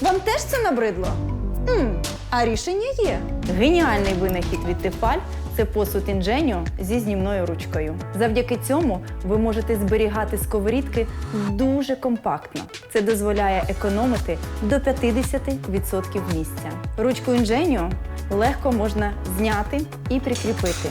Вам теж це набридло? м а рішення є. Геніальний винахід від Тефаль це посуд інженіо зі знімною ручкою. Завдяки цьому ви можете зберігати сковорідки дуже компактно. Це дозволяє економити до 50% місця. Ручку інженіо легко можна зняти і прикріпити.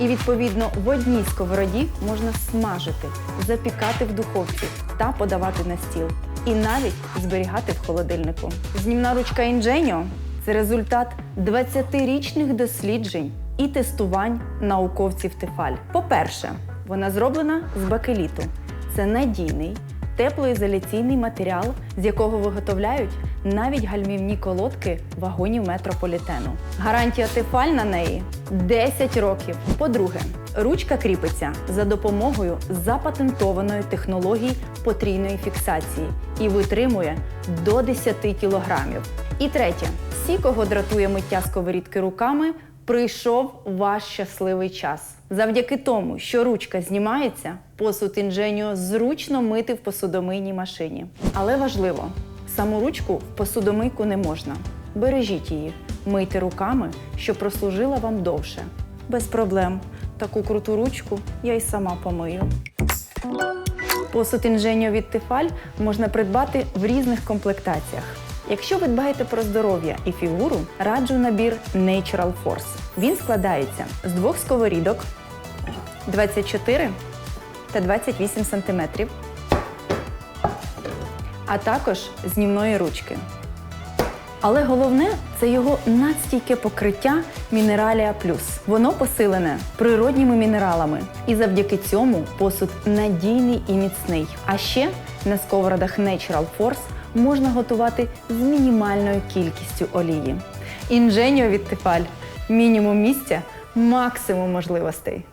І відповідно в одній сковороді можна смажити, запікати в духовці та подавати на стіл. І навіть зберігати в холодильнику. Знімна ручка Ingenio – це результат 20-річних досліджень і тестувань науковців Тефаль. По-перше, вона зроблена з бакеліту. Це надійний, теплоізоляційний матеріал, з якого виготовляють навіть гальмівні колодки вагонів метрополітену. Гарантія Тефаль на неї 10 років. По-друге, ручка кріпиться за допомогою запатентованої технології потрійної фіксації і витримує до 10 кілограмів. І третє, всі, кого дратує миття сковорідки руками, прийшов ваш щасливий час. Завдяки тому, що ручка знімається, посуд інженіо зручно мити в посудомийній машині. Але важливо, саму ручку в посудомийку не можна. Бережіть її, мийте руками, щоб прослужила вам довше. Без проблем. Таку круту ручку я й сама помию. Посуд інженіо від Тефаль можна придбати в різних комплектаціях. Якщо ви дбаєте про здоров'я і фігуру, раджу набір Natural Force. Він складається з двох сковорідок 24 та 28 см, а також знімної ручки. Але головне це його надстійке покриття Мінералія Плюс. Воно посилене природніми мінералами, і завдяки цьому посуд надійний і міцний. А ще на сковородах Natural Force можна готувати з мінімальною кількістю олії. Інженіо від Тефаль. Мінімум місця, максимум можливостей.